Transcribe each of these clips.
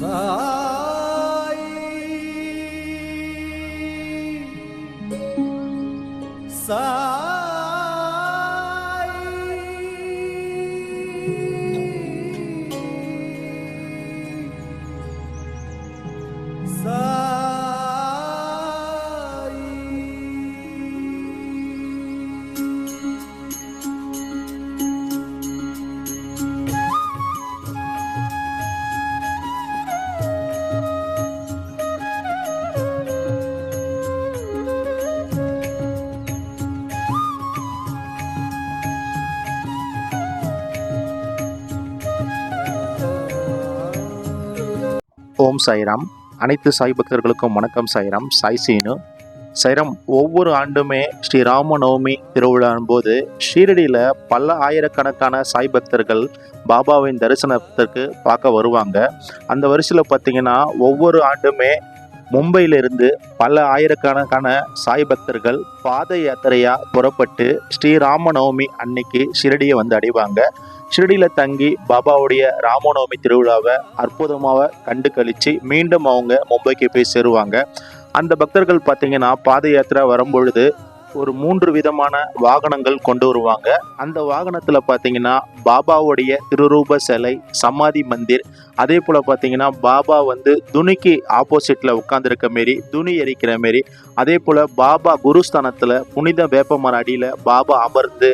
三 ஓம் சாய்ராம் அனைத்து சாய் பக்தர்களுக்கும் வணக்கம் சாய்ராம் சாய் சீனு. சைராம் ஒவ்வொரு ஆண்டுமே ஸ்ரீ ராம நவமி திருவிழான் போது ஷீரடியில் பல ஆயிரக்கணக்கான சாய் பக்தர்கள் பாபாவின் தரிசனத்திற்கு பார்க்க வருவாங்க. அந்த வரிசையில் பார்த்தீங்கன்னா ஒவ்வொரு ஆண்டுமே மும்பையிலிருந்து பல ஆயிரக்கணக்கான சாய் பக்தர்கள் பாத யாத்திரையாக புறப்பட்டு ஸ்ரீராமநவமி அன்னைக்கு ஷிரடியை வந்து அடைவாங்க. ஷிரடியில் தங்கி பாபாவுடைய ராமநவமி திருவிழாவை அற்புதமாக கண்டு கழித்து மீண்டும் அவங்க மும்பைக்கு போய் சேருவாங்க. அந்த பக்தர்கள் பார்த்தீங்கன்னா பாத யாத்திரை வரும்பொழுது ஒரு மூன்று விதமான வாகனங்கள் கொண்டு வருவாங்க. அந்த வாகனத்தில் பார்த்தீங்கன்னா பாபாவுடைய திருரூப சிலை சமாதி மந்திர் அதே போல் பார்த்தீங்கன்னா பாபா வந்து துணிக்கு ஆப்போசிட்டில் உட்காந்துருக்க மாரி துணி எரிக்கிற மாரி அதே போல் பாபா குருஸ்தானத்தில் புனித வேப்பமர அடியில் பாபா அமர்ந்து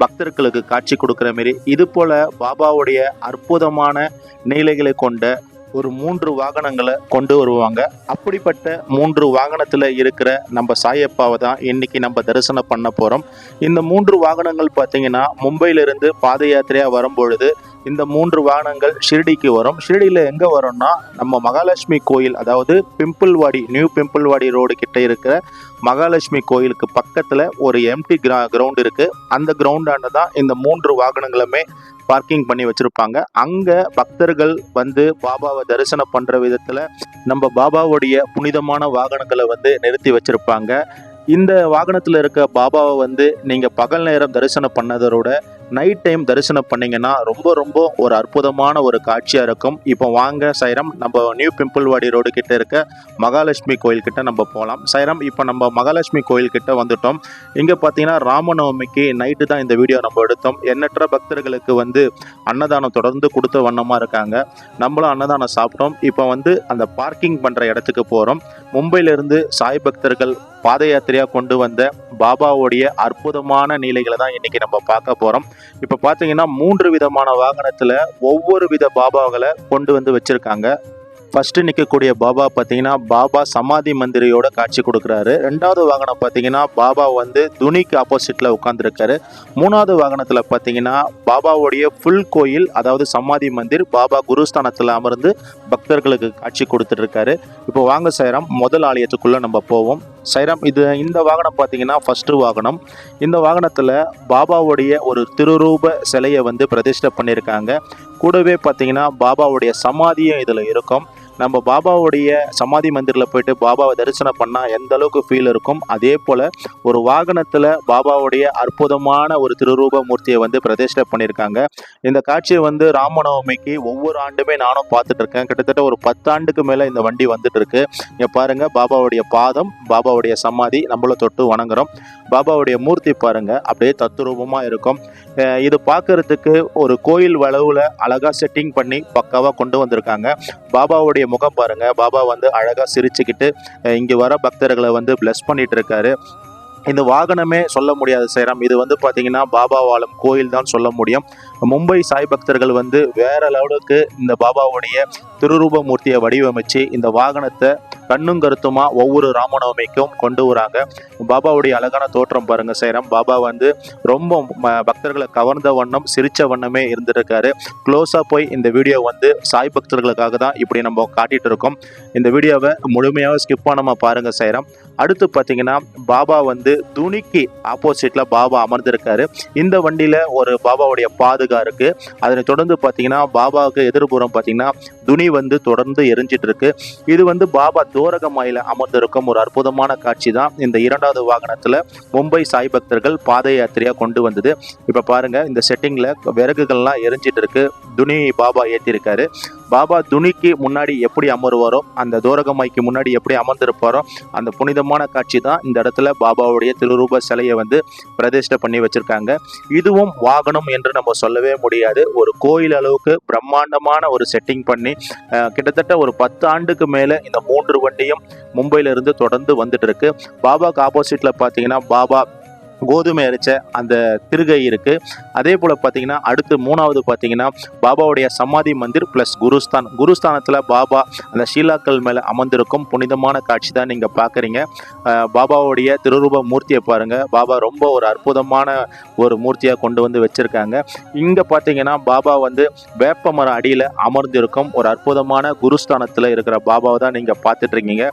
பக்தர்களுக்கு காட்சி கொடுக்குற மாரி இது போல் பாபாவுடைய அற்புதமான நீலைகளை கொண்ட ஒரு மூன்று வாகனங்களை கொண்டு வருவாங்க. அப்படிப்பட்ட மூன்று வாகனத்தில் இருக்கிற நம்ம சாயப்பாவை தான் இன்னைக்கு நம்ம தரிசனம் பண்ண போகிறோம் இந்த மூன்று வாகனங்கள் பார்த்தீங்கன்னா மும்பையிலிருந்து பாத யாத்திரையாக வரும்பொழுது இந்த மூன்று வாகனங்கள் ஷிரடிக்கு வரும். ஷிரடியில் எங்கே வரும்னா நம்ம மகாலட்சுமி கோயில் அதாவது பிம்பிள்வாடி நியூ பிம்பிள்வாடி ரோடு கிட்ட இருக்கிற மகாலட்சுமி கோயிலுக்கு பக்கத்தில் ஒரு எம்டி கிரா கிரவுண்ட் இருக்குது அந்த கிரவுண்டாண்ட தான் இந்த மூன்று வாகனங்களுமே பார்க்கிங் பண்ணி வச்சுருப்பாங்க. அங்கே பக்தர்கள் வந்து பாபாவை தரிசனம் பண்ணுற விதத்தில் நம்ம பாபாவுடைய புனிதமான வாகனங்களை வந்து நிறுத்தி வச்சுருப்பாங்க. இந்த வாகனத்தில் இருக்க பாபாவை வந்து நீங்கள் பகல் நேரம் தரிசனம் பண்ணதோட நைட் டைம் தரிசனம் பண்ணீங்கன்னா ரொம்ப ரொம்ப ஒரு அற்புதமான ஒரு காட்சியாக இருக்கும். இப்போ வாங்க சைரம் நம்ம நியூ பிம்பிள்வாடி ரோடு கிட்ட இருக்க மகாலட்சுமி கோயில்கிட்ட நம்ம போகலாம் சைரம் இப்போ நம்ம மகாலட்சுமி கோயில்கிட்ட வந்துட்டோம். இங்கே பார்த்தீங்கன்னா ராமநவமிக்கு நைட்டு தான் இந்த வீடியோ நம்ம எடுத்தோம். எண்ணற்ற பக்தர்களுக்கு வந்து அன்னதானம் தொடர்ந்து கொடுத்த வண்ணமாக இருக்காங்க. நம்மளும் அன்னதானம் சாப்பிட்டோம். இப்போ வந்து அந்த பார்க்கிங் பண்ணுற இடத்துக்கு போகிறோம் மும்பையிலிருந்து சாய் பக்தர்கள் பாத யாத்திரையாக கொண்டு வந்த பாபாவுடைய அற்புதமான நீலைகளை தான் இன்னைக்கு நம்ம பார்க்க போகிறோம் இப்போ பார்த்தீங்கன்னா மூன்று விதமான வாகனத்தில் ஒவ்வொரு வித பாபாக்களை கொண்டு வந்து வச்சுருக்காங்க. ஃபஸ்ட்டு நிற்கக்கூடிய பாபா பார்த்தீங்கன்னா பாபா சமாதி மந்திரியோட காட்சி கொடுக்குறாரு. ரெண்டாவது வாகனம் பார்த்தீங்கன்னா பாபா வந்து துணிக்கு ஆப்போசிட்டில் உட்காந்துருக்காரு மூணாவது வாகனத்தில் பார்த்தீங்கன்னா பாபாவுடைய ஃபுல் கோயில் அதாவது சமாதி மந்திர் பாபா குருஸ்தானத்தில் அமர்ந்து பக்தர்களுக்கு காட்சி கொடுத்துட்ருக்காரு இப்போ வாங்க சேரம் முதல் ஆலயத்துக்குள்ளே நம்ம போவோம். சைராம் இது இந்த வாகனம் பார்த்தீங்கன்னா ஃபஸ்ட்டு வாகனம். இந்த வாகனத்தில் பாபாவுடைய ஒரு திருரூப சிலையை வந்து பிரதிஷ்டை பண்ணியிருக்காங்க. கூடவே பார்த்தீங்கன்னா பாபாவுடைய சமாதியும் இதில் இருக்கும். நம்ம பாபாவுடைய சமாதி மந்திரில் போயிட்டு பாபாவை தரிசனம் பண்ணால் எந்த அளவுக்கு ஃபீல் இருக்கும்? அதே போல் ஒரு வாகனத்தில் பாபாவுடைய அற்புதமான ஒரு திருரூப மூர்த்தியை வந்து பிரதிஷ்டை பண்ணியிருக்காங்க. இந்த காட்சியை வந்து ராமநவமிக்கு ஒவ்வொரு ஆண்டுமே நானும் பார்த்துட்டு இருக்கேன். கிட்டத்தட்ட ஒரு பத்தாண்டுக்கு மேலே இந்த வண்டி வந்துட்டு இருக்கு. இங்கே பாருங்க பாபாவுடைய பாதம் பாபாவுடைய சமாதி நம்மள தொட்டு வணங்குறோம். பாபாவுடைய மூர்த்தி பாருங்க அப்படியே தத்துரூபமாக இருக்கும். இது பார்க்கறதுக்கு ஒரு கோயில் வளவில் அழகாக செட்டிங் பண்ணி பக்காவாக கொண்டு வந்திருக்காங்க. பாபாவுடைய முகம் பாருங்க. பாபா வந்து அழகாக சிரிச்சுக்கிட்டு இங்கே வர பக்தர்களை வந்து பிளஸ் பண்ணிட்டு இருக்காரு இந்த வாகனமே சொல்ல முடியாது சேரம். இது வந்து பார்த்தீங்கன்னா பாபா வாழும் கோயில் தான் சொல்ல முடியும். மும்பை சாய் பக்தர்கள் வந்து வேற லெவலுக்கு இந்த பாபாவுடைய திருரூப மூர்த்தியை வடிவமைச்சு இந்த வாகனத்தை கண்ணும் கருத்துமா ஒவ்வொரு ராமநவமிக்கும் கொண்டு வராங்க. பாபாவுடைய அழகான தோற்றம் பாருங்க சேரம். பாபா வந்து ரொம்ப பக்தர்களை கவர்ந்த வண்ணம் சிரிச்ச வண்ணமே இருந்திருக்காரு. க்ளோஸாக போய் இந்த வீடியோ வந்து சாய் பக்தர்களுக்காக தான் இப்படி நம்ம காட்டிட்டு இருக்கோம். இந்த வீடியோவை முழுமையாக ஸ்கிப் பண்ணாம பாருங்க சேரம். அடுத்து பார்த்தீங்கன்னா பாபா வந்து துணிக்கு ஆப்போசிட்ல பாபா அமர்ந்திருக்காரு. இந்த வண்டியில ஒரு பாபாவுடைய பாதுகா இருக்கு. அதனை தொடர்ந்து பார்த்தீங்கன்னா பாபாவுக்கு எதிர்புறம் பார்த்தீங்கன்னா துணி வந்து தொடர்ந்து எரிஞ்சிட்டு இருக்கு. இது வந்து பாபா தோரகமாயில அமர்ந்திருக்கும் ஒரு அற்புதமான காட்சி தான் இந்த இரண்டாவது வாகனத்துல மும்பை சாய் பக்தர்கள் பாத யாத்திரையா கொண்டு வந்தது. இப்ப பாருங்க இந்த செட்டிங்ல விறகுகள்லாம் எரிஞ்சிட்டு இருக்கு. துணி பாபா ஏத்திருக்காரு. பாபா துணிக்கு முன்னாடி எப்படி அமருவாரோ அந்த தோரகமாய்க்கு முன்னாடி எப்படி அமர்ந்திருப்பாரோ அந்த புனிதமான காட்சி தான் இந்த இடத்துல பாபாவுடைய திருரூப சிலையை வந்து பிரதிஷ்டை பண்ணி வச்சிருக்காங்க. இதுவும் வாகனம் என்று நம்ம சொல்லவே முடியாது. ஒரு கோயில் அளவுக்கு பிரம்மாண்டமான ஒரு செட்டிங் பண்ணி கிட்டத்தட்ட ஒரு பத்து ஆண்டுக்கு மேலே இந்த மூன்று வண்டியும் மும்பையில இருந்து தொடர்ந்து வந்துட்டு இருக்கு. பாபாக்கு ஆப்போசிட்ல பார்த்தீங்கன்னா பாபா கோதுமை அரைச்ச அந்த திருகை இருக்கு. அதே போல பார்த்தீங்கன்னா அடுத்து மூணாவது பார்த்தீங்கன்னா பாபாவுடைய சமாதி மந்திர் ப்ளஸ் குருஸ்தான். குருஸ்தானத்தில் பாபா அந்த ஷீலாக்கள் மேலே அமர்ந்திருக்கும் புனிதமான காட்சி தான் நீங்கள் பார்க்குறீங்க பாபாவுடைய திருரூப மூர்த்தியை பாருங்க. பாபா ரொம்ப ஒரு அற்புதமான ஒரு மூர்த்தியாக கொண்டு வந்து வச்சிருக்காங்க. இங்கே பார்த்தீங்கன்னா பாபா வந்து வேப்ப மரம் அடியில் அமர்ந்திருக்கும் ஒரு அற்புதமான குருஸ்தானத்தில் இருக்கிற பாபாவை தான் நீங்கள் பார்த்துட்டு இருக்கீங்க.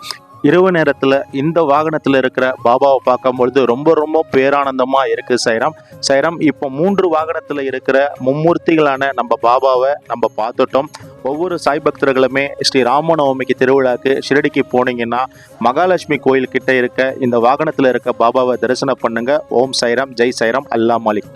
இரவு நேரத்தில் இந்த வாகனத்தில் இருக்கிற பாபாவை பார்க்கும்பொழுது ரொம்ப ரொம்ப பேரானந்தமாக இருக்குது சைராம். சைராம் இப்போ மூன்று வாகனத்தில் இருக்கிற மும்மூர்த்திகளான நம்ம பாபாவை நம்ம பார்த்துட்டோம். ஒவ்வொரு சாய் பக்தர்களுமே ஸ்ரீ ராமநவமிக்கு திருவிழாக்கு ஷிரடிக்கு போனீங்கன்னா மகாலட்சுமி கோயில் கிட்ட இருக்க இந்த வாகனத்தில் இருக்க பாபாவை தரிசனம் பண்ணுங்க. ஓம் சைராம் ஜெய் சைராம் அல்லா மாலிக்.